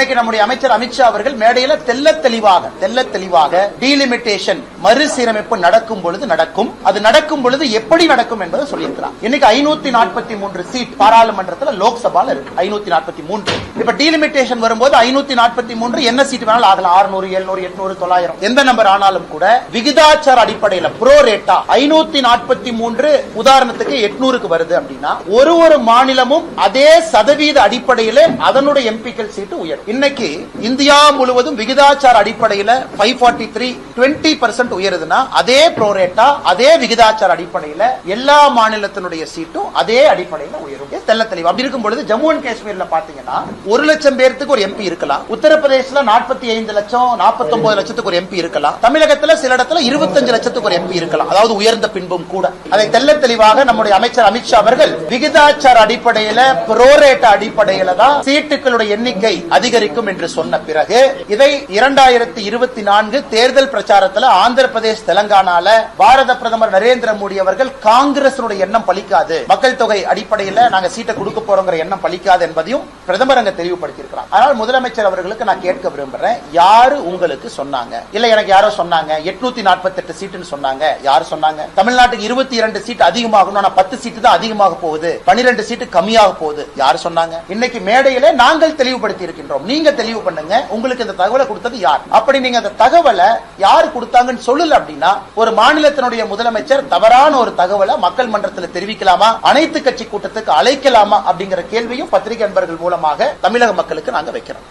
இன்னைக்கு நம்முடைய அமைச்சர் அமித்ஷா அவர்கள் மேடையில தெல்ல தெளிவாக தெல்ல தெளிவாக டீலிமிட்டேஷன் மறுசீரமைப்பு நடக்கும் பொழுது நடக்கும். அது நடக்கும் பொழுது எப்படி நடக்கும் என்பதை சொல்லியிருக்கிறார். இன்னைக்கு ஐநூத்தி நாற்பத்தி மூன்று சீட் பாராளுமன்றத்தில் லோக்சபால இருக்கு. ஐநூத்தி நாற்பத்தி மூன்று. இப்ப டீலிமிட்டேஷன் வரும்போது ஐநூத்தி நாற்பத்தி மூன்று என்ன சீட் வேணாலும் ஆகலாம். ஆறுநூறு எழுநூறு எட்நூறு தொள்ளாயிரம். எந்த நம்பர் ஆனாலும் கூட விகிதாச்சார அடிப்படையில் ப்ரோ ரேட்டா ஐநூத்தி நாற்பத்தி மூன்று உதாரணத்துக்கு எட்நூறுக்கு வருது அப்படின்னா ஒரு ஒரு மாநிலமும் அதே சதவீத அடிப்படையில் அதனுடைய எம்பிக்கள் சீட்டு உயரும் இன்னைக்கு இந்தியா முழுவதும் விகிதாச்சார அடிப்படையில் five forty three twenty percent உயருதுன்னா அதே ப்ரோரேட்டா அதே விகிதாச்சார அடிப்படையில் எல்லா மாநிலத்தினுடைய சீட்டும் அதே அடிப்படையில் உயரும். தெல்ல தெளிவு. அப்படி இருக்கும் பொழுது ஜம்மு அண்ட் காஷ்மீர்ல பாத்தீங்கன்னா ஒரு லட்சம் பேருக்கு ஒரு எம்பி இருக்கலாம். உத்தரப்பிரதேசல நாற்பத்தி ஐந்து லட்சம் நாற்பத்தி ஒன்பது லட்சத்துக்கு ஒரு எம்பி இருக்கலாம். தமிழகத்துல சில இடத்துல இருபத்தஞ்சு லட்சத்துக்கு ஒரு எம்பி இருக்கலாம். அதாவது உயர்ந்த பின்பும் கூட. அதை தெல்ல தெளிவாக நம்முடைய அமைச்சர் அமித்ஷா அவர்கள் விகிதாச்சார அடிப்படையில புரோரேட்ட அடிப்படையில தான் சீட்டுகளுடைய எண்ணிக்கை அதிக அதிகரிக்கும் என்று சொன்ன பிறகு இதை இரண்டாயிரத்தி இருபத்தி நான்கு தேர்தல் பிரச்சாரத்தில் ஆந்திர பிரதேஷ் தெலங்கானால பாரத பிரதமர் நரேந்திர மோடி அவர்கள் காங்கிரஸ் எண்ணம் பலிக்காது. மக்கள் தொகை அடிப்படையில் நாங்க சீட்டை கொடுக்க போறோங்கிற எண்ணம் பலிக்காது என்பதையும் பிரதமர் அங்க தெளிவுபடுத்தியிருக்கிறார் ஆனால் முதலமைச்சர் அவர்களுக்கு நான் கேட்க விரும்புறேன் யாரு உங்களுக்கு சொன்னாங்க? இல்ல எனக்கு யாரோ சொன்னாங்க? எட்நூத்தி நாற்பத்தி எட்டு சீட்டுன்னு சொன்னாங்க. யாரு சொன்னாங்க? தமிழ்நாட்டுக்கு இருபத்தி இரண்டு சீட் அதிகமாகணும். ஆனா பத்து சீட்டு தான் அதிகமாக போகுது. பனிரெண்டு சீட்டு கம்மியாக போகுது. யாரு சொன்னாங்க? இன்னைக்கு மேடையில நாங்கள் தெளிவுபடுத்தி இருக்கின்றோம் நீங்க தெளிவு பண்ணுங்க. உங்களுக்கு இந்த தகவலை கொடுத்தது யார்? அப்படி நீங்க அந்த தகவலை யார் கொடுத்தாங்கன்னு சொல்லல அப்படின்னா ஒரு மாநிலத்தினுடைய முதலமைச்சர் தவறான ஒரு தகவலை மக்கள் மன்றத்தில் தெரிவிக்கலாமா? அனைத்து கட்சி கூட்டத்துக்கு அழைக்கலாமா? அப்படிங்கிற கேள்வியும் பத்திரிகை நண்பர்கள் மூலமாக தமிழக மக்களுக்கு நாங்க வைக்கிறோம்.